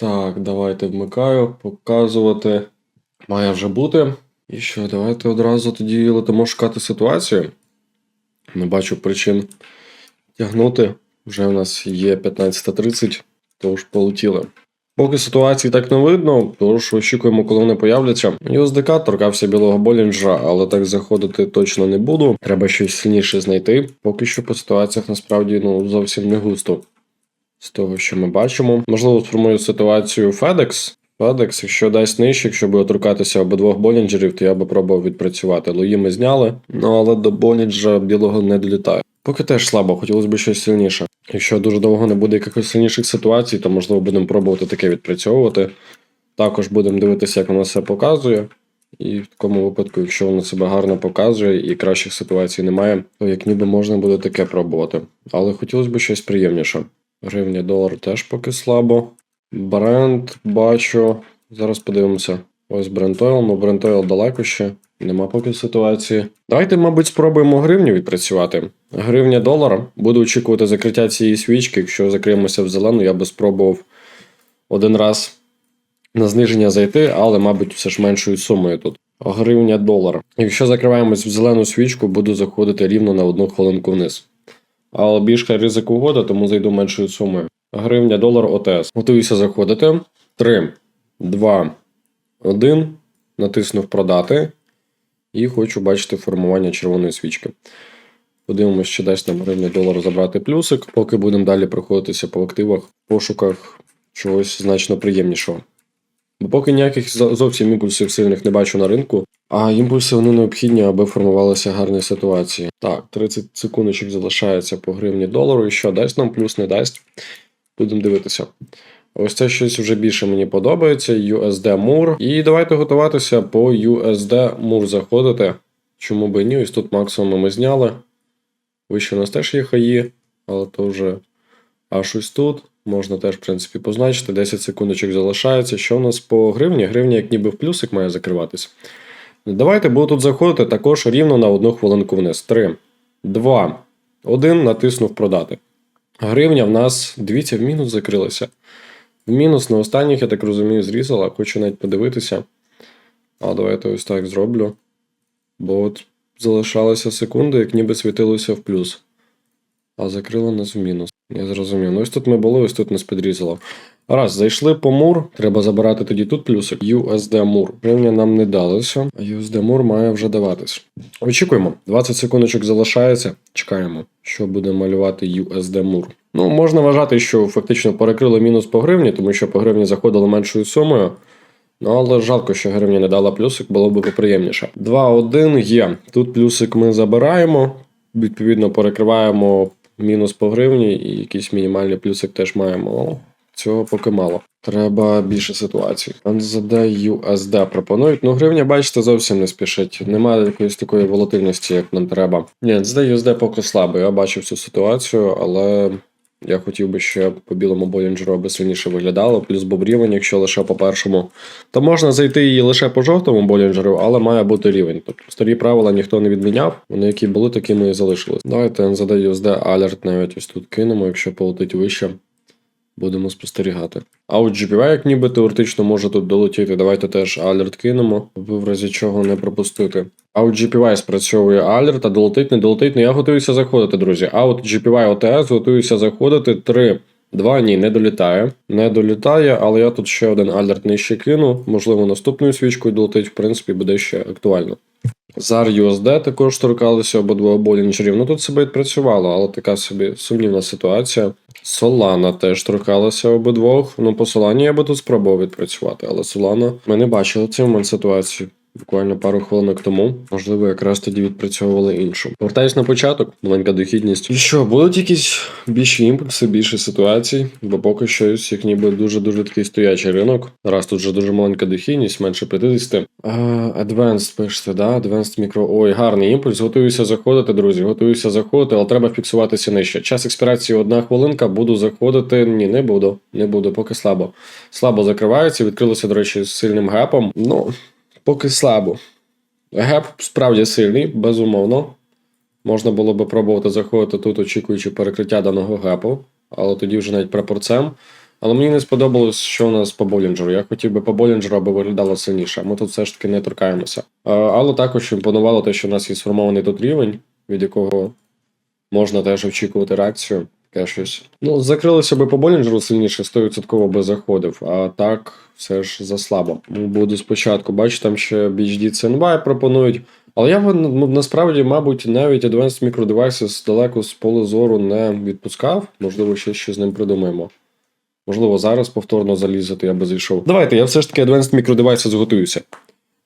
Так, давайте вмикаю, показувати. Має вже бути. І що, давайте одразу тоді летимо шукати ситуацію. Не бачу причин тягнути. Вже в нас є 15.30, тож полетіли. Поки ситуації так не видно, тож очікуємо, коли вони появляться. USDK торкався білого Болінджера, але так заходити точно не буду. Треба щось сильніше знайти. Поки що по ситуаціях насправді ну зовсім не густо. З того, що ми бачимо. Можливо, сформую ситуацію FedEx. FedEx, якщо дасть нижче, якщо буде торкатися обидвох Болінджерів, то я би пробував відпрацювати. Лої ми зняли, ну але до Болінджера білого не долітає. Поки теж слабо, хотілося б щось сильніше. Якщо дуже довго не буде якихось сильніших ситуацій, то можливо будемо пробувати таке відпрацьовувати. Також будемо дивитися, як воно себе показує. І в такому випадку, якщо воно себе гарно показує і кращих ситуацій немає, то як ніби можна буде таке пробувати. Але хотілося б щось приємніше. Гривня долар теж поки слабо. Бренд бачу. Зараз подивимося. Ось Oil, ну Oil далеко ще. Нема поки ситуації. Давайте, мабуть, спробуємо гривню відпрацювати. Гривня долара. Буду очікувати закриття цієї свічки. Якщо закриємося в зелену, я би спробував один раз на зниження зайти, але, мабуть, все ж меншою сумою тут. Гривня долар. Якщо закриваємось в зелену свічку, буду заходити рівно на одну хвилинку вниз. Але більше ризик угода, тому зайду меншою сумою. Гривня долар ОТС. Готуюся заходити. 3, 2, 1. Натиснув продати. І хочу бачити формування червоної свічки. Подивимося, чи дасть нам гривня долар забрати плюсик, поки будемо далі проходитися по активах, пошуках чогось значно приємнішого. Бо поки ніяких зовсім імпульсів сильних не бачу на ринку, а імпульси вони необхідні, аби формувалися гарні ситуації. Так, 30 секундочок залишається по гривні долару. І що дасть нам плюс, не дасть. Будемо дивитися. Ось це щось вже більше мені подобається. USD MUR. І давайте готуватися по USD MUR заходити. Чому би ні? Ось тут максимум ми зняли. Вище у нас теж є хаї, але то вже аж ось тут. Можна теж, в принципі, позначити. 10 секундочок залишається. Що у нас по гривні? Гривня, як ніби в плюсик має закриватись. Давайте буду тут заходити також рівно на одну хвилинку вниз. 3, 2, 1. Натиснув продати. Гривня в нас, дивіться, в мінус закрилася. В мінус на останніх, я так розумію, зрізала. Хочу навіть подивитися. А давайте ось так зроблю. Бо от залишалися секунди, як ніби світилося в плюс. А закрило нас в мінус. Я зрозумів. Ну ось тут ми були, ось тут нас підрізало. Раз, зайшли по мур, треба забирати тоді тут плюсик. USD мур. Гривня нам не далося, USD мур має вже даватись. Очікуємо. 20 секундочок залишається. Чекаємо, що буде малювати USD мур. Ну, можна вважати, що фактично перекрили мінус по гривні, тому що по гривні заходили меншою сумою. Ну, але жалко, що гривня не дала плюсик, було б поприємніше. 2-1 є. Тут плюсик ми забираємо, відповідно, перекриваємо мінус по гривні, і якийсь мінімальний плюсик теж маємо. Цього поки мало. Треба більше ситуацій. NZD USD пропонують. Ну, гривня, бачите, зовсім не спішить. Немає якоїсь такої волатильності, як нам треба. Ні, NZD USD поки слабий. Я бачив цю ситуацію, але я хотів би, щоб по білому Болінджеру аби сильніше виглядало, плюс бобрівень, якщо лише по першому. То можна зайти її лише по жовтому Болінджеру, але має бути рівень. Тобто старі правила ніхто не відміняв. Вони які були, такими і залишились. Давайте NZD USD алерт навіть ось тут кинемо, якщо полетить вище. Будемо спостерігати. А от GPY, як ніби теоретично може тут долетіти. Давайте теж алерт кинемо, аби в разі чого не пропустити. А от GPY спрацьовує алерт, а долетить, не долетить. Ну я готуюся заходити, друзі. А от GPY OTS готуюся заходити. 3, 2, ні, не долітає. Не долітає, але я тут ще один алерт нижче кину. Можливо, наступною свічкою долетить, в принципі, буде ще актуально. ZAR USD також торкалися обидва болінджерів. Ну тут себе відпрацювало, але така собі сумнівна ситуація. Солана теж торкалася обидвох. Ну, по Солані я би тут спробував відпрацювати, але Солана ми не бачили цей момент ситуації. Буквально пару хвилинок тому, можливо, якраз тоді відпрацьовували іншу. Повертаюсь на початок, маленька дохідність. І що, будуть якісь більші імпульси, більше ситуацій, бо поки що ось як ніби дуже-дуже такий стоячий ринок. Раз тут вже дуже маленька дохідність, менше 50. А, Advanced пишете, да? Advanced Micro. Ой, гарний імпульс. Готуюся заходити, друзі. Готуюся заходити, але треба фіксуватися нижче. Час експірації одна хвилинка. Буду заходити. Ні, не буду. Не буду, поки слабо. Слабо закривається. Відкрилося, до речі, з сильним гепом. Ну, поки слабо. Геп справді сильний, безумовно. Можна було би пробувати заходити тут, очікуючи перекриття даного гепу, але тоді вже навіть прапорцем. Але мені не сподобалось, що у нас по Болінджеру. Я хотів би по Болінджеру, аби виглядало сильніше. Ми тут все ж таки не торкаємося. Е, Але також імпонувало те, що у нас є сформований тут рівень, від якого можна теж очікувати реакцію. Таке щось. Ну, закрилися би по Болінджеру сильніше, 100% би заходив, а так все ж заслабо. Ну, Буду спочатку. Бачу, там ще BHD CNY пропонують. Але я ну, насправді, мабуть, навіть Advanced Micro Devices далеко з поля зору не відпускав. Можливо, ще щось з ним придумаємо. Можливо, зараз повторно залізати, я би зайшов. Давайте, я все ж таки Advanced Micro Devices готуюся.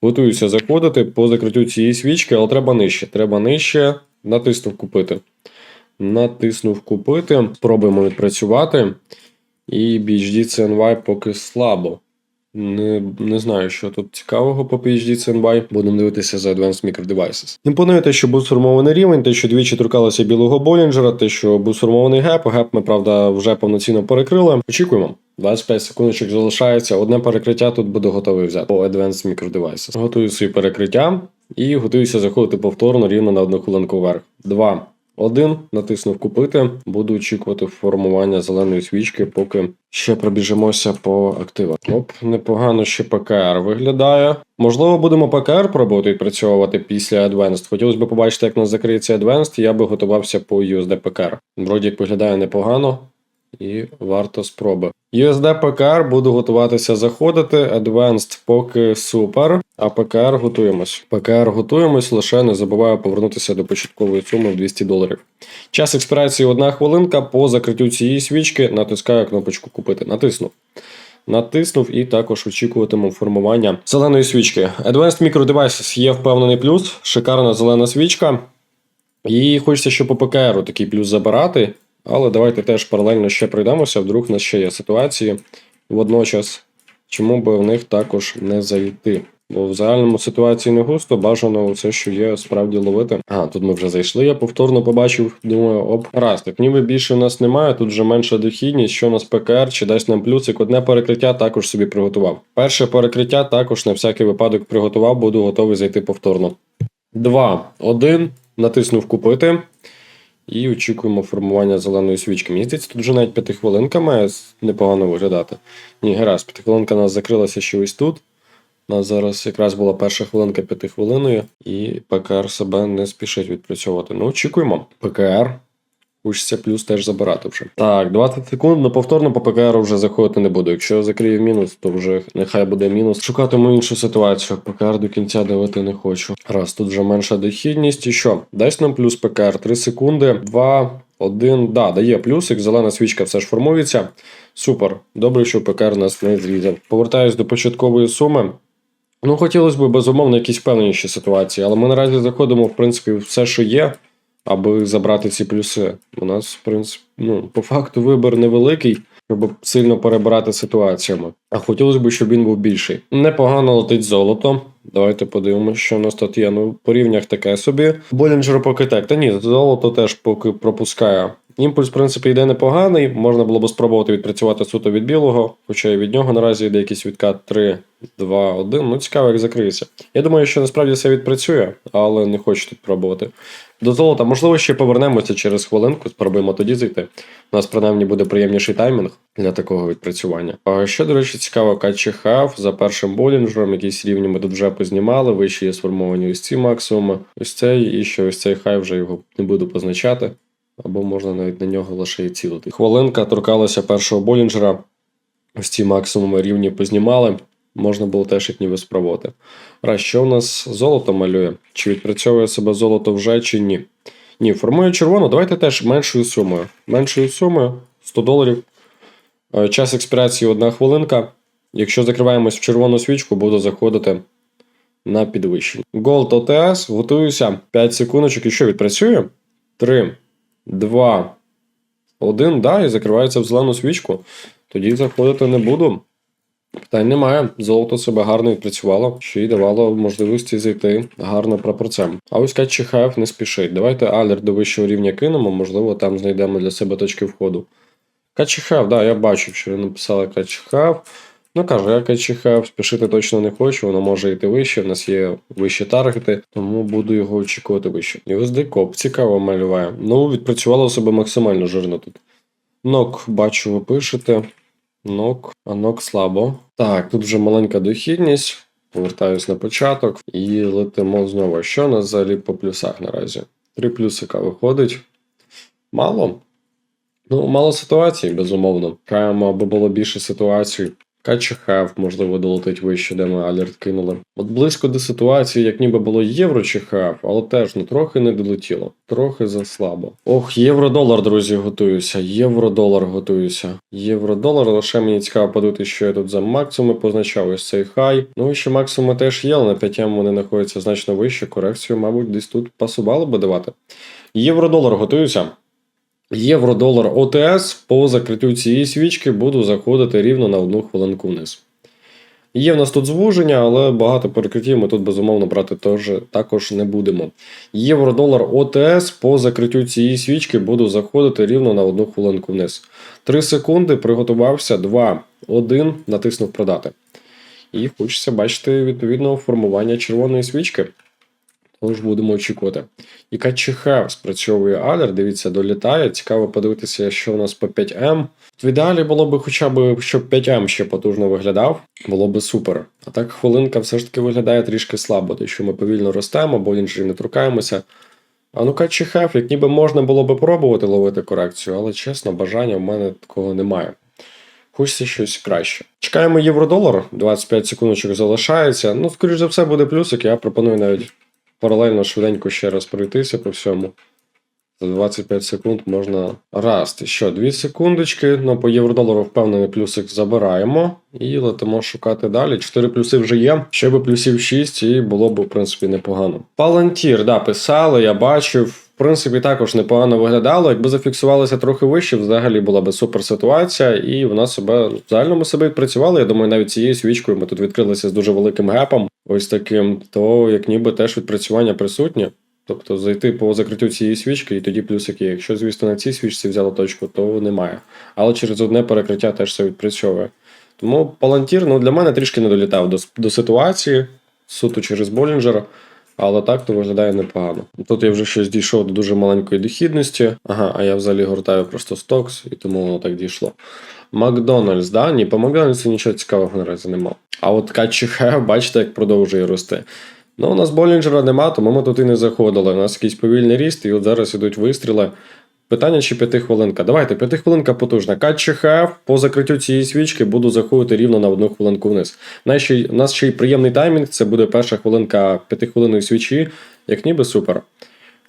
Готуюся заходити по закриттю цієї свічки, але треба нижче. Треба нижче. Натиснув купити. Натиснув купити. Спробуємо відпрацювати. І BHD CNY поки слабо. Не, не знаю, що тут цікавого по PHD CNY. Будемо дивитися за Advanced Micro Devices. Імпонує те, що був сформований рівень, те, що двічі торкалося білого Болінджера, те, що був сформований геп. Геп ми, правда, вже повноцінно перекрили. Очікуємо. 25 секундочок залишається. Одне перекриття тут буде готовий взяти по Advanced Micro Devices. Готую свої перекриття і готуюся заходити повторно рівно на одну хвилинку вверх. Два. Один натиснув купити. Буду очікувати формування зеленої свічки, поки ще пробіжимося по активах. Оп, непогано ще ПКР виглядає. Можливо, будемо ПКР пробувати відпрацьовувати після Advanced. Хотілося б побачити, як у нас закриється Advanced, я би готувався по USD ПКР. Вроді як виглядає непогано. І варто спроби. USD PKR буду готуватися заходити. Advanced поки супер. А PKR готуємось. PKR готуємось, лише не забуваю повернутися до початкової суми в 200 доларів. Час експірації одна хвилинка. По закриттю цієї свічки натискаю кнопочку купити. Натиснув. Натиснув і також очікуватиму формування зеленої свічки. Advanced Micro Devices є впевнений плюс. Шикарна зелена свічка. І хочеться, ще по ПКРу такий плюс забирати. Але давайте теж паралельно ще пройдемося, вдруг у нас ще є ситуації. Водночас, чому би в них також не зайти? Бо в загальному ситуації не густо, бажано все, що є, справді ловити. А, тут ми вже зайшли, я повторно побачив. Думаю, оп, раз, так ніби більше у нас немає, тут вже менша дохідність, що у нас ПКР, чи дасть нам плюсик. Одне перекриття також собі приготував. Перше перекриття також на всякий випадок приготував, буду готовий зайти повторно. Два, один, натиснув купити. І очікуємо формування зеленої свічки. Мені здається, тут вже навіть п'ятихвилинка має непогано виглядати. Ні, гаразд, п'ятихвилинка у нас закрилася ще ось тут. У нас зараз якраз була перша хвилинка п'ятихвилиною, і ПКР себе не спішить відпрацьовувати. Ну, очікуємо. ПКР. Хочеться плюс теж забирати вже. Так, 20 секунд, ну повторно по ПКР вже заходити не буду. Якщо закрию мінус, то вже нехай буде мінус. Шукатиму іншу ситуацію. ПКР до кінця давити не хочу. Раз, тут вже менша дохідність. І що? Дасть нам плюс ПКР 3 секунди, 2, 1. Да, дає плюсик, зелена свічка все ж формується. Супер. Добре, що ПКР нас не зрізав. Повертаюсь до початкової суми. Ну, хотілося б, безумовно, якісь впевненіші ситуації, але ми наразі заходимо, в принципі, в все, що є, аби забрати ці плюси. У нас, в принципі, ну, по факту вибір невеликий, щоб сильно перебирати ситуаціями. А хотілося б, щоб він був більший. Непогано летить золото. Давайте подивимося, що у нас тут є. Ну, по рівнях таке собі. Болінджер поки так. Та ні, золото теж поки пропускає. Імпульс, в принципі, йде непоганий. Можна було б спробувати відпрацювати суто від білого, хоча і від нього наразі йде якийсь відкат 3, 2, 1. Ну, цікаво, як закриється. Я думаю, що насправді все відпрацює, але не хочу тут пробувати. До золота, можливо, ще повернемося через хвилинку, спробуємо тоді зайти. У нас принаймні буде приємніший таймінг для такого відпрацювання. А що, до речі, цікаво, Катчі Хав за першим болінджером, якісь рівні ми тут вже познімали, вище є сформовані ось ці максимуми, ось цей, і ще ось цей хай вже його не буду позначати. Або можна навіть на нього лише і цілити. Хвилинка торкалася першого болінджера. Ось ці максимуми рівні познімали. Можна було теж як ніби спробувати. Раз, що у нас золото малює? Чи відпрацьовує себе золото вже, чи ні? Ні, формує червону. Давайте теж меншою сумою. Меншою сумою 100 доларів. Е, Час експірації одна хвилинка. Якщо закриваємось в червону свічку, буду заходити на підвищення. Gold OTS, готуюся. 5 секундочок. І що відпрацює? 3, 2, 1. Да, і закривається в зелену свічку. Тоді заходити не буду. Питань немає. Золото себе гарно відпрацювало, що й давало можливості зайти гарно прапорцем. А ось Катчихаєв не спішить. Давайте алерт до вищого рівня кинемо, можливо, там знайдемо для себе точки входу. Катчихаєв, да, я бачив, що ви написали Катчихаєв. Ну кажу, я Катчихаєв спішити точно не хочу, воно може йти вище, в нас є вищі таргети, тому буду його очікувати вище. І ось Декоп цікаво малюває. Ну, відпрацювало себе максимально жирно тут. Нок, бачу, ви пишете. Нок, а нок слабо. Так, тут вже маленька дохідність. Повертаюсь на початок і летимо знову. Що у нас взагалі по плюсах наразі? Три плюсика виходить. Мало. Ну, мало ситуацій, безумовно. Чекаємо, аби було більше ситуацій. КЧХФ, можливо, долетить вище, де ми алерт кинули. От близько до ситуації, як ніби було євро чи ХФ, але теж ну трохи не долетіло, трохи заслабо. Ох, євро-долар, друзі, готуюся. Євро-долар готуюся. Євро-долар, лише мені цікаво подивитися, що я тут за максимуми позначав ось цей хай. Ну і ще максимуми теж є, але на 5 вони знаходяться значно вище. Корекцію, мабуть, десь тут пасувало би давати. Євро-долар готуюся. Євро-долар ОТС по закриттю цієї свічки буду заходити рівно на одну хвилинку вниз. Є в нас тут звуження, але багато перекриттів ми тут безумовно брати теж, також не будемо. Євро-долар ОТС по закриттю цієї свічки буду заходити рівно на одну хвилинку вниз. 3 секунди, приготувався, 2, 1, натиснув продати. І хочеться бачити відповідного формування червоної свічки. Тож будемо очікувати. І КЧХ спрацьовує алер, дивіться, долітає. Цікаво подивитися, що у нас по 5М. В ідеалі було б хоча б, щоб 5М ще потужно виглядав, було б супер. А так хвилинка все ж таки виглядає трішки слабо, тому що ми повільно ростемо, бо іншої не торкаємося. А ну КЧХ, як ніби можна було би пробувати ловити корекцію, але чесно, бажання в мене такого немає. Хочеться щось краще. Чекаємо євро-долар, 25 секундочок залишається. Ну, скоріш за все, буде плюсик. Я пропоную навіть паралельно швиденько ще раз пройтися по всьому. За 25 секунд можна раз. Що, 2 секундочки. Ну, по євро-долару впевнений плюсик забираємо. І летимо шукати далі. 4 плюси вже є. Ще би плюсів 6, і було б, в принципі, непогано. Палантір, да, писали, я бачив. В принципі, також непогано виглядало. Якби зафіксувалися трохи вище, взагалі була би супер ситуація, і вона себе в загальному себе відпрацювала. Я думаю, навіть цією свічкою ми тут відкрилися з дуже великим гепом, ось таким, то як ніби теж відпрацювання присутнє. Тобто зайти по закриттю цієї свічки і тоді плюсики. Якщо, звісно, на цій свічці взяла точку, то немає. Але через одне перекриття теж все відпрацьовує. Тому Палантір ну, для мене трішки не долітав до, до ситуації, суто через Болінджера. Але так то виглядає непогано. Тут я вже щось дійшов до дуже маленької дохідності. Ага, а я взагалі гортаю просто стокс, і тому воно так дійшло. Макдональдс, да? Ні, по Макдональдсу нічого цікавого наразі нема. А от КЧХ, бачите, як продовжує рости. Ну, у нас Болінджера нема, тому ми тут і не заходили. У нас якийсь повільний ріст, і от зараз ідуть вистріли. Питання чи п'ятихвилинка? Давайте, п'ятихвилинка потужна. КЧХ по закриттю цієї свічки буду заходити рівно на одну хвилинку вниз. Й- у нас ще й приємний таймінг, це буде перша хвилинка п'ятихвилинної свічі, як ніби супер.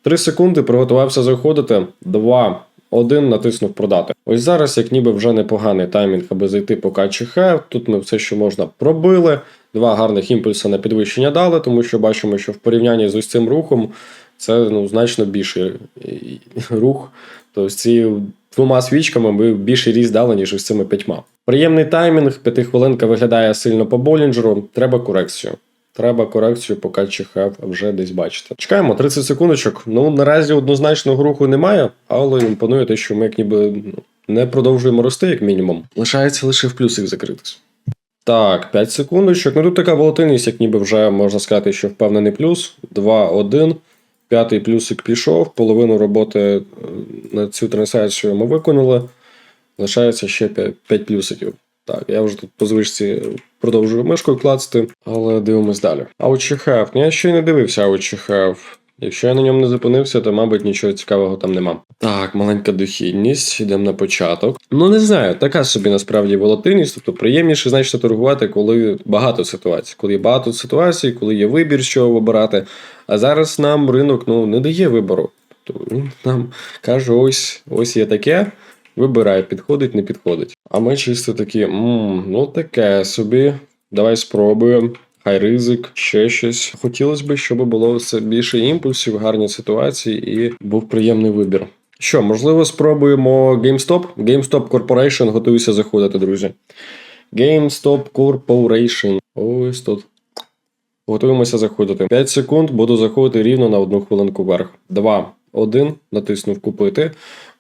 Три секунди приготувався заходити. Два, один натиснув продати. Ось зараз, як ніби вже непоганий таймінг, аби зайти по КЧХ. Тут ми все, що можна, пробили. Два гарних імпульси на підвищення дали, тому що бачимо, що в порівнянні з ось цим рухом це ну, значно більший е, рух. Тобто цією двома свічками ми більший ріст дали, ніж ось цими п'ятьма. Приємний таймінг, п'ятихвилинка виглядає сильно по Болінджеру. Треба корекцію. Треба корекцію, поки чихав вже десь бачите. Чекаємо 30 секундочок. Ну наразі однозначного руху немає, але імпонує те, що ми як ніби ну, не продовжуємо рости, як мінімум. Лишається лише в плюсик закритись. Так, 5 секундочок. Ну тут така волатильність, як ніби вже можна сказати, що впевнений плюс. 2, 1. П'ятий плюсик пішов. Половину роботи е, на цю трансляцію ми виконали. Лишається ще 5, 5 плюсиків. Так, я вже тут по звичці продовжую мишкою клацати, але дивимось далі. Аучіхев. Ну я ще й не дивився Аучіхев. Якщо я на ньому не зупинився, то, мабуть, нічого цікавого там нема. Так, маленька дохідність, йдемо на початок. Ну, не знаю, така собі насправді волатильність, тобто приємніше, значить, торгувати, коли багато ситуацій. Коли є багато ситуацій, коли є вибір, що вибирати. А зараз нам ринок ну, не дає вибору. Тобто він нам каже: ось, ось є таке. Вибирай, підходить, не підходить. А ми чисто такі, ну таке собі. Давай спробуємо. Хай ризик, ще щось. Хотілося б, щоб було все більше імпульсів, гарні ситуації і був приємний вибір. Що, можливо, спробуємо GameStop? GameStop Corporation готуюся заходити, друзі. GameStop Corporation. Ось тут. Готуємося заходити. 5 секунд, буду заходити рівно на одну хвилинку вверх. 2, 1, натиснув купити. Е,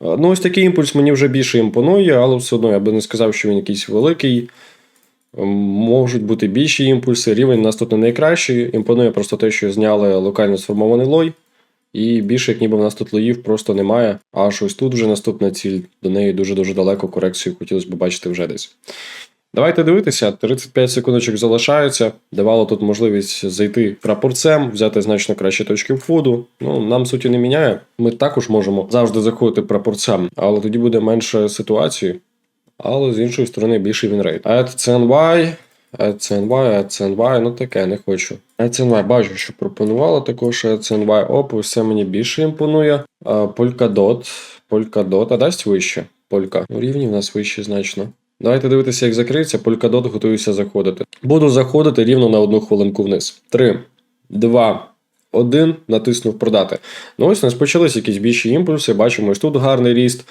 Ну, ось такий імпульс мені вже більше імпонує, але все одно я би не сказав, що він якийсь великий. Можуть бути більші імпульси. Рівень у нас тут не найкращий. Імпонує просто те, що зняли локально сформований лой. І більше, як ніби в нас тут лоїв просто немає. Аж ось тут вже наступна ціль. До неї дуже-дуже далеко корекцію хотілося б бачити вже десь. Давайте дивитися, 35 секундочок залишаються. Давало тут можливість зайти прапорцем, взяти значно кращі точки входу. Ну, нам суті не міняє. Ми також можемо завжди заходити прапорцем, але тоді буде менше ситуації. Але з іншої сторони більший вінрейт. Add CNY, Add CNY, Add CNY, ну таке, не хочу. Add CNY бачу, що пропонувало також Add CNY. Оп, це мені більше імпонує. Polkadot, Polkadot, а дасть вище? Полька. Ну, рівні в нас вищі значно. Давайте дивитися, як закриється. Polkadot готуюся заходити. Буду заходити рівно на одну хвилинку вниз. 3, 2, 1. Натиснув продати. Ну ось у нас почались якісь більші імпульси. Бачимо, ось тут гарний ріст.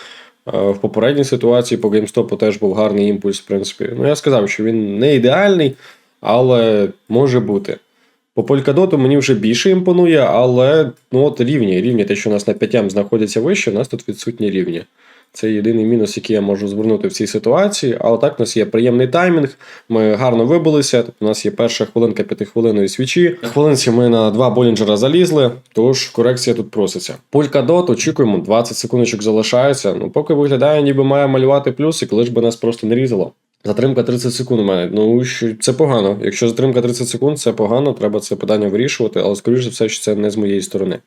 Е, В попередній ситуації по GameStop теж був гарний імпульс, в принципі. Ну, я сказав, що він не ідеальний, але може бути. По Polkadot мені вже більше імпонує, але ну от рівні, рівні, те, що у нас на 5 знаходяться вище, у нас тут відсутні рівні. Це єдиний мінус, який я можу звернути в цій ситуації. Але так, у нас є приємний таймінг, ми гарно вибилися. Тобто у нас є перша хвилинка п'ятихвилинної свічі. На хвилинці ми на два болінджера залізли, тож корекція тут проситься. Polkadot, очікуємо, 20 секундочок залишається. Ну, поки виглядає, ніби має малювати плюси, коли ж би нас просто не різало. Затримка 30 секунд у мене. Ну що це погано. Якщо затримка 30 секунд, це погано, треба це питання вирішувати, але скоріш за все, що це не з моєї сторони.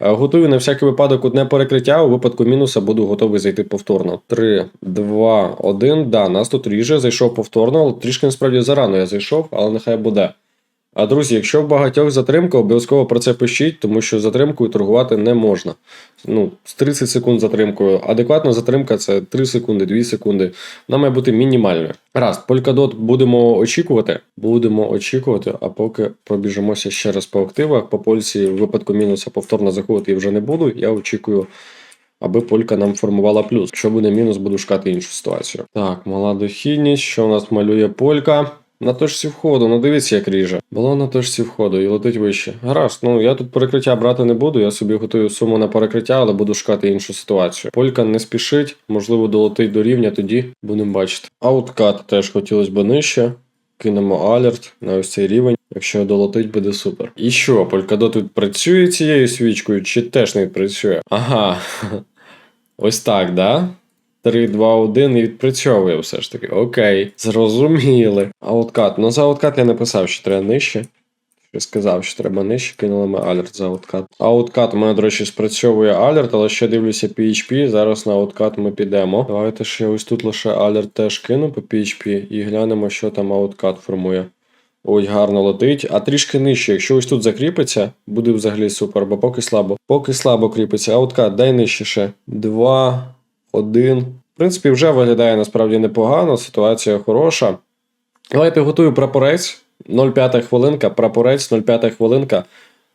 Е, Готую на всякий випадок одне перекриття. У випадку мінуса буду готовий зайти повторно. 3, 2, 1. Да, нас тут ріже, зайшов повторно, але трішки насправді зарано я зайшов, але нехай буде. А друзі, якщо в багатьох затримка, обов'язково про це пишіть, тому що затримкою торгувати не можна. Ну, з 30 секунд затримкою. Адекватна затримка це 3 секунди, 2 секунди. Вона має бути мінімальною. Раз, Polkadot будемо очікувати. Будемо очікувати, а поки пробіжимося ще раз по активах. По польці в випадку мінуса повторно заходити я вже не буду. Я очікую, аби полька нам формувала плюс. Якщо буде мінус, буду шукати іншу ситуацію. Так, мала дохідність, що у нас малює полька. На точці входу, ну дивіться, як ріже. Було на точці входу і летить вище. Гаразд, ну я тут перекриття брати не буду, я собі готую суму на перекриття, але буду шукати іншу ситуацію. Полька не спішить, можливо, долетить до рівня, тоді будемо бачити. Ауткат теж хотілося б нижче. Кинемо алерт на ось цей рівень. Якщо долетить, буде супер. І що, Polkadot тут працює цією свічкою, чи теж не працює? Ага. Ось так, да? 3, 2, 1 і відпрацьовує все ж таки. Окей, зрозуміли. Ауткат. Ну за ауткат я написав, що треба нижче. Що сказав, що треба нижче, кинули ми алерт за ауткат. Ауткат у мене, до речі, спрацьовує алерт, але ще дивлюся PHP. Зараз на ауткат ми підемо. Давайте ще ось тут лише алерт теж кину по PHP і глянемо, що там ауткат формує. Ой, гарно летить. А трішки нижче. Якщо ось тут закріпиться, буде взагалі супер, бо поки слабо. Поки слабо кріпиться. Ауткат, дай нижче ще. Два, один. В принципі, вже виглядає насправді непогано, ситуація хороша. Давайте готую прапорець. 0,5 хвилинка, прапорець, 0,5 хвилинка.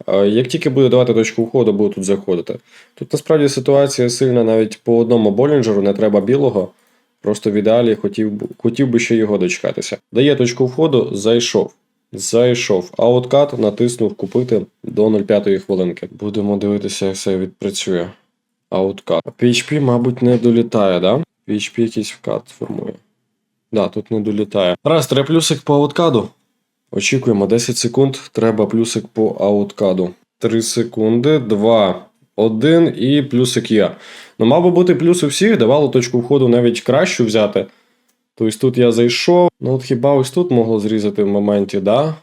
Е, Як тільки буду давати точку входу, буду тут заходити. Тут насправді ситуація сильна навіть по одному болінджеру, не треба білого. Просто в ідеалі хотів, хотів би ще його дочекатися. Дає точку входу, зайшов. Зайшов. Ауткат натиснув купити до 0,5 хвилинки. Будемо дивитися, як це відпрацює. Ауткат. PHP, мабуть, не долітає, да? PHP якийсь вкат формує. Да, тут не долітає. Раз, треба плюсик по ауткаду. Очікуємо 10 секунд. Треба плюсик по ауткаду. 3 секунди, 2, 1 і плюсик є. Ну, мав би бути плюс у всіх, давало точку входу навіть кращу взяти. Тобто тут я зайшов. Ну от хіба ось тут могло зрізати в моменті, да?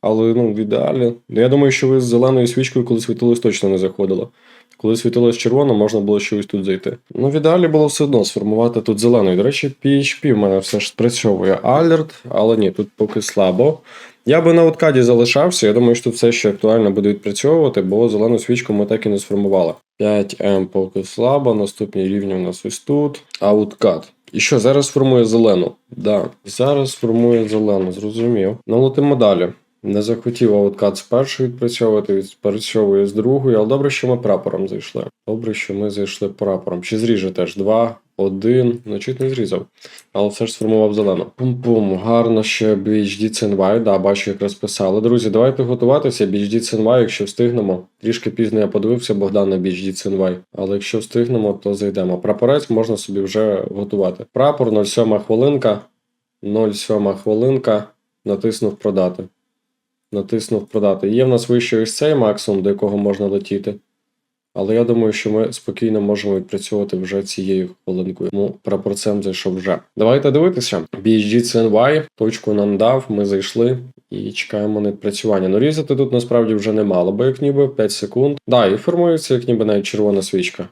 Але ну, в ідеалі. Ну, я думаю, що ви з зеленою свічкою, коли світилось, точно не заходило. Коли світилось червоно, можна було ще ось тут зайти. Ну, в ідеалі було все одно сформувати тут зеленою. До речі, PHP в мене все ж спрацьовує алерт, але ні, тут поки слабо. Я би на откаді залишався. Я думаю, що тут все ще актуально буде відпрацьовувати, бо зелену свічку ми так і не сформували. 5М поки слабо, наступні рівні у нас ось тут. Ауткат. І що, зараз формує зелену? Да. Зараз формує зелену, зрозумів. Ну, летимо далі. Не захотів ауткат з першої відпрацьовувати, відпрацьовує з другої, але добре, що ми прапором зайшли. Добре, що ми зайшли прапором. Чи зріже теж? Два, один. Ну, чуть не зрізав. Але все ж сформував зелену. Пум-пум, гарно ще BHD CNY, да, бачу, як розписали. Друзі, давайте готуватися. BHD CNY, якщо встигнемо. Трішки пізно я подивився Богдан на BHD CNY. Але якщо встигнемо, то зайдемо. Прапорець можна собі вже готувати. Прапор 07 хвилинка. 07 хвилинка. Натиснув продати. Натиснув продати. Є в нас вище ось цей максимум, до якого можна летіти. Але я думаю, що ми спокійно можемо відпрацьовувати вже цією хвилинкою. Тому прапорцем зайшов вже. Давайте дивитися. BHG CNY, точку нам дав, ми зайшли і чекаємо на відпрацювання. Ну різати тут насправді вже немало, бо як ніби 5 секунд. Да, і формується як ніби навіть червона свічка.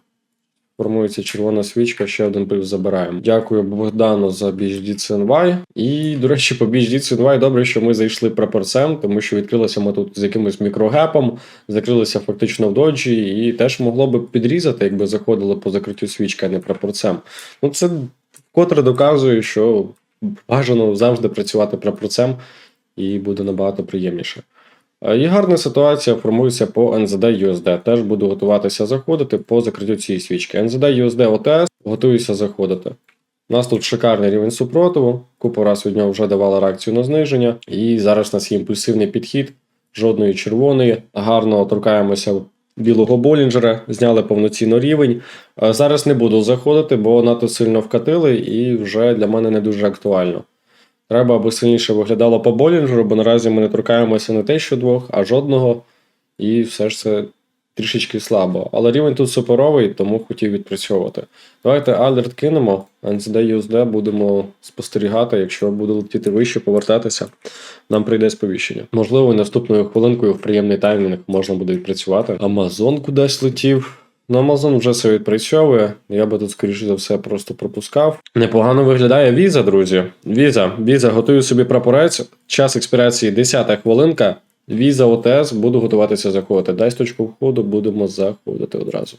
Формується червона свічка, ще один плюс забираємо. Дякую Богдану за BHD CNY. І, до речі, по BHD CNY добре, що ми зайшли прапорцем, тому що відкрилися ми тут з якимось мікрогепом, закрилися фактично в доджі, і теж могло би підрізати, якби заходили по закриттю свічки, а не прапорцем. Ну, це вкотре доказує, що бажано завжди працювати прапорцем, і буде набагато приємніше. Е, І гарна ситуація формується по NZD USD. Теж буду готуватися заходити по закриттю цієї свічки. NZD USD OTS готуюся заходити. У нас тут шикарний рівень супротиву. Купу раз від нього вже давала реакцію на зниження. І зараз у нас є імпульсивний підхід, жодної червоної. Гарно торкаємося білого болінджера, зняли повноцінно рівень. Е, Зараз не буду заходити, бо надто сильно вкатили і вже для мене не дуже актуально. Треба, аби сильніше виглядало по Болінджеру, бо наразі ми не торкаємося не те, що двох, а жодного. І все ж це трішечки слабо. Але рівень тут суперовий, тому хотів відпрацьовувати. Давайте алерт кинемо, NCD USD будемо спостерігати, якщо буде летіти вище, повертатися, нам прийде сповіщення. Можливо, наступною хвилинкою в приємний таймінг можна буде відпрацювати. Амазон кудись летів. Ну, Amazon вже все відпрацьовує. Я би тут, скоріше за все, просто пропускав. Непогано виглядає віза, друзі. Віза. Віза, готую собі прапорець. Час експірації 10 хвилинка. Віза ОТС, буду готуватися заходити. Дай точку входу, будемо заходити одразу.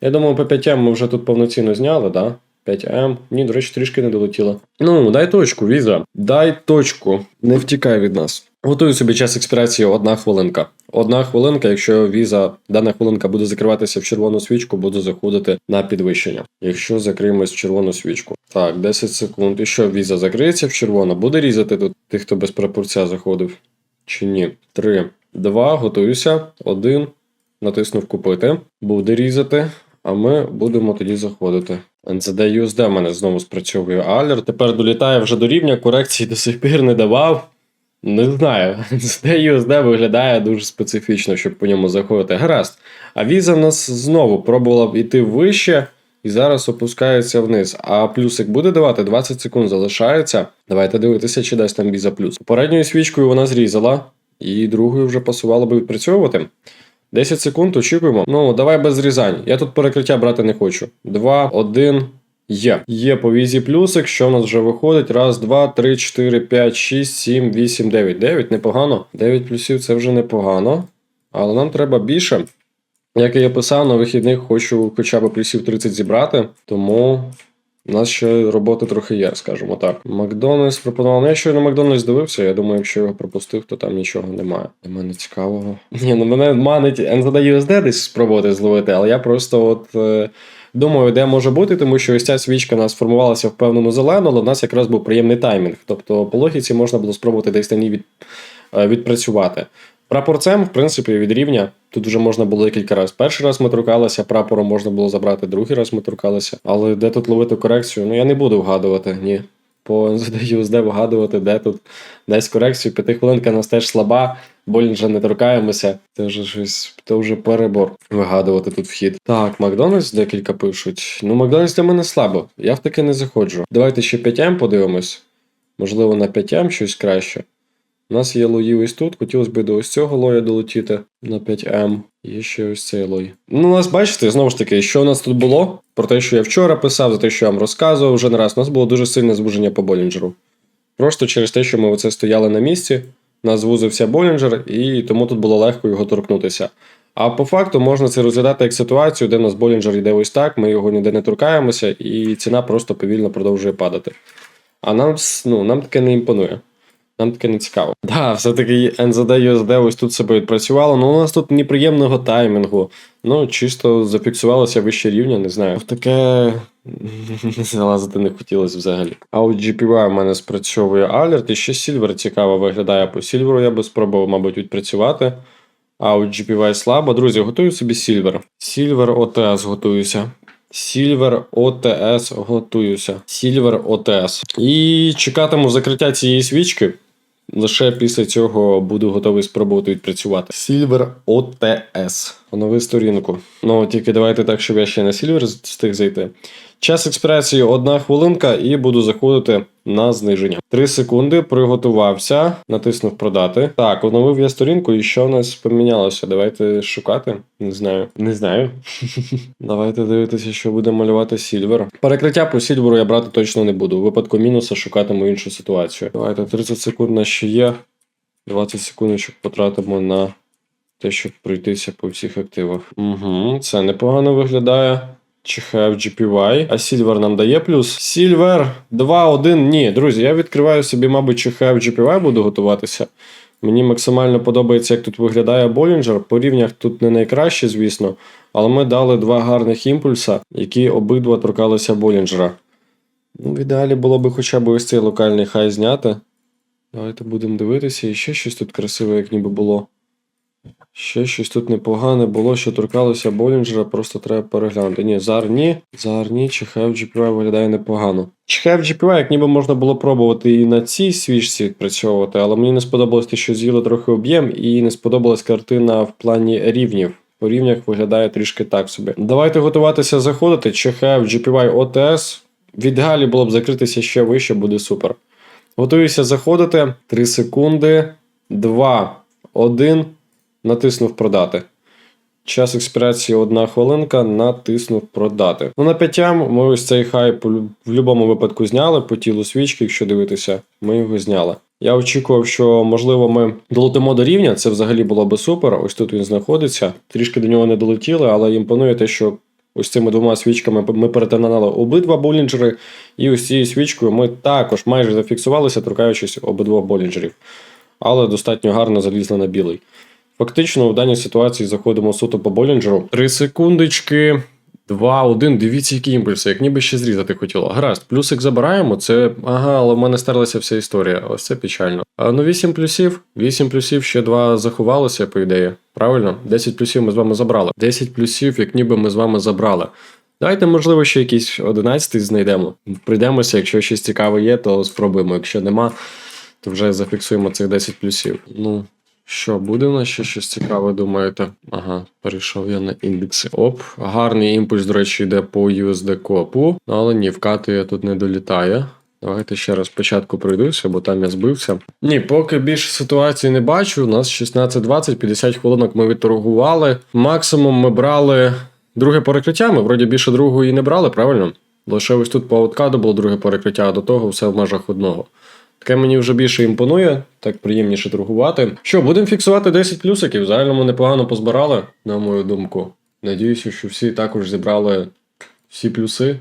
Я думаю, по 5М ми вже тут повноцінно зняли, да? 5М. Ні, до речі, трішки не долетіло. Ну, дай точку, віза. Дай точку. Не втікай від нас. Готую собі час експірації одна хвилинка. Одна хвилинка, якщо віза, дана хвилинка буде закриватися в червону свічку, буду заходити на підвищення. Якщо закриємось в червону свічку. Так, 10 секунд. І що віза закриється в червону? Буде різати тут тих, хто без прапорця заходив? Чи ні? 3, 2, готуюся. 1. Натиснув купити. Буде різати. А ми будемо тоді заходити. NCD USD мене знову спрацьовує алер. Тепер долітає вже до рівня, корекції до сих пір не давав. Не знаю, NCD USD виглядає дуже специфічно, щоб по ньому заходити. Гаразд. А віза в нас знову пробувала йти вище і зараз опускається вниз. А плюсик буде давати 20 секунд залишається. Давайте дивитися, чи дасть там віза плюс. Попередньою свічкою вона зрізала, і другою вже пасувало би відпрацьовувати. 10 секунд очікуємо. Ну, давай без зрізань. Я тут перекриття брати не хочу. 2, 1. Є. Є по візі плюсик, що в нас вже виходить. Раз, два, три, чотири, п'ять, шість, сім, вісім, дев'ять. Дев'ять непогано. 9 плюсів це вже непогано. Але нам треба більше. Як я писав, на вихідних хочу хоча б плюсів 30 зібрати, тому у нас ще роботи трохи є, скажімо так. Макдональдс пропонував. Ну, я щойно Макдональдс дивився, я думаю, якщо його пропустив, то там нічого немає. Для мене цікавого. Ні, ну мене манить NZD USD десь спробувати зловити, але я просто от. Думаю, де може бути, тому що ось ця свічка нас формувалася в певному зелену, але в нас якраз був приємний таймінг. Тобто, по логіці можна було спробувати десь на ній від, е, відпрацювати. Прапорцем, в принципі, від рівня. Тут вже можна було декілька разів. Перший раз ми торкалися, прапором можна було забрати, другий раз ми торкалися. Але де тут ловити корекцію? Ну я не буду вгадувати. Ні. По USD вгадувати, де тут десь корекцію. П'ятихвилинка у нас теж слаба, болінджа не торкаємося. Це вже щось, це вже перебор вигадувати тут вхід. Так, Макдональдс декілька пишуть. Ну, Макдональдс для мене слабо. Я в таке не заходжу. Давайте ще 5М подивимось. Можливо, на 5М щось краще. У нас є лої ось тут. Хотілося б до ось цього лоя долетіти на 5М. Є ще ось цей лой. Ну, у нас бачите, знову ж таки, що у нас тут було? Про те, що я вчора писав, за те, що я вам розказував вже не раз. У нас було дуже сильне звуження по Болінджеру. Просто через те, що ми оце стояли на місці, нас звузився Болінджер, і тому тут було легко його торкнутися. А по факту можна це розглядати як ситуацію, де у нас Болінджер йде ось так, ми його ніде не торкаємося, і ціна просто повільно продовжує падати. А нам, ну, нам таке не імпонує. Нам таке не цікаво. Так, да, все-таки NZD USD ось тут себе відпрацювало. Ну, у нас тут неприємного таймінгу. Ну, чисто зафіксувалося вище рівня, не знаю. В таке залазити не хотілося взагалі. А от GPY у мене спрацьовує алерт, і ще Silver цікаво виглядає по Silver, я би спробував, мабуть, відпрацювати. А от GPY слабо. Друзі, готую собі Silver. Silver OTS готуюся. Silver OTS готуюся. Silver OTS. І чекатиму закриття цієї свічки. Лише після цього буду готовий спробувати відпрацювати. Silver OTS. Онови сторінку. Ну тільки давайте так, щоб я ще на Silver встиг зайти. Час експресії одна хвилинка, і буду заходити на зниження. 3 секунди, приготувався, натиснув продати. Так, оновив я сторінку, і що в нас помінялося? Давайте шукати. Не знаю. Не знаю. Давайте дивитися, що буде малювати Сільвер. Перекриття по Сільверу я брати точно не буду. У випадку мінуса шукатиму іншу ситуацію. Давайте 30 секунд на ще є. 20 секунд, потратимо на те, щоб пройтися по всіх активах. Угу, це непогано виглядає. Чихав GPY. А Silver нам дає плюс. Silver 2-1. Ні, друзі, я відкриваю собі, мабуть, Чихав GPY буду готуватися. Мені максимально подобається, як тут виглядає Болінджер. По рівнях тут не найкраще, звісно. Але ми дали два гарних імпульса, які обидва торкалися Болінджера. Ну, в ідеалі було би хоча б ось цей локальний хай зняти. Давайте будемо дивитися. І ще щось тут красиве, як ніби було. Ще щось тут непогане було, що торкалося Болінджера, просто треба переглянути. Ні, зар ні. Зар ні, GPY виглядає непогано. Чихев GPY, як ніби можна було пробувати і на цій свічці відпрацьовувати, але мені не сподобалось те, що з'їли трохи об'єм, і не сподобалась картина в плані рівнів. По рівнях виглядає трішки так собі. Давайте готуватися заходити. Чихев GPY OTS. В ідеалі було б закритися ще вище, буде супер. Готуюся заходити. 3 секунди. 2, 1. Натиснув продати. Час експірації одна хвилинка, натиснув продати. Ну, на п'ятям ми ось цей хай в будь-якому випадку зняли по тілу свічки, якщо дивитися, ми його зняли. Я очікував, що можливо ми долетимо до рівня, це взагалі було би супер. Ось тут він знаходиться. Трішки до нього не долетіли, але імпонує те, що ось цими двома свічками ми перетинали обидва болінджери, і ось цією свічкою ми також майже зафіксувалися, торкаючись обидвох болінджерів. Але достатньо гарно залізли на білий. Фактично, в даній ситуації заходимо суто по Болінджеру. Три секундочки. Два, один. Дивіться, які імпульси, як ніби ще зрізати хотіло. Гаразд, плюсик забираємо. Це ага, але в мене стерлася вся історія. Ось це печально. А, ну 8 плюсів. 8 плюсів, ще два заховалося, по ідеї. Правильно? 10 плюсів ми з вами забрали. 10 плюсів, як ніби ми з вами забрали. Давайте, можливо, ще якийсь 11 знайдемо. Прийдемося, якщо щось цікаве є, то спробуємо. Якщо нема, то вже зафіксуємо цих 10 плюсів. Ну, що, буде у нас ще щось цікаве, думаєте? Ага, перейшов я на індекси. Оп. Гарний імпульс, до речі, йде по USD копу. Ну, але ні, вкати я тут не долітає. Давайте ще раз спочатку пройдуся, бо там я збився. Ні, поки більше ситуації не бачу. У нас 16-20, 50 хвилинок ми відторгували. Максимум ми брали друге перекриття. Ми вроді більше другого і не брали, правильно? Лише ось тут по ауткаду було друге перекриття, а до того все в межах одного. Таке мені вже більше імпонує, так приємніше торгувати. Що, будемо фіксувати 10 плюсиків. Загально ми непогано позбирали, на мою думку. Надіюся, що всі також зібрали всі плюси,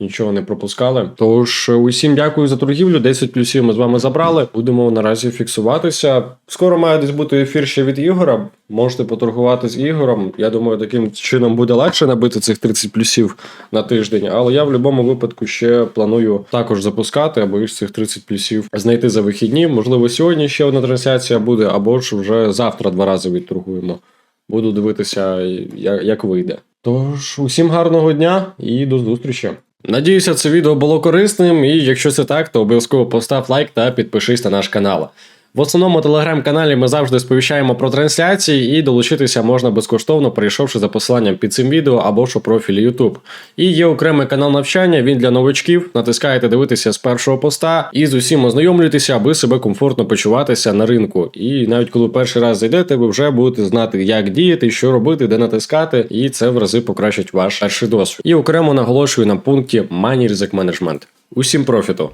нічого не пропускали. Тож, усім дякую за торгівлю. 10 плюсів ми з вами забрали. Будемо наразі фіксуватися. Скоро має десь бути ефір ще від Ігора. Можете поторгувати з Ігорем. Я думаю, таким чином буде легше набити цих 30 плюсів на тиждень. Але я в будь-якому випадку ще планую також запускати, або ж цих 30 плюсів знайти за вихідні. Можливо, сьогодні ще одна трансляція буде, або ж вже завтра два рази відторгуємо. Буду дивитися, як вийде. Тож, усім гарного дня і до зустрічі. Надіюся, це відео було корисним, і якщо це так, то обов'язково постав лайк та підпишись на наш канал. В основному телеграм-каналі ми завжди сповіщаємо про трансляції, і долучитися можна безкоштовно, перейшовши за посиланням під цим відео або ж у профілі YouTube. І є окремий канал навчання, він для новачків. Натискаєте дивитися з першого поста і з усім ознайомлюєтеся, аби себе комфортно почуватися на ринку. І навіть коли перший раз зайдете, ви вже будете знати, як діяти, що робити, де натискати, і це в рази покращить ваш перший досвід. І окремо наголошую на пункті Money Risk Management. Усім профіту!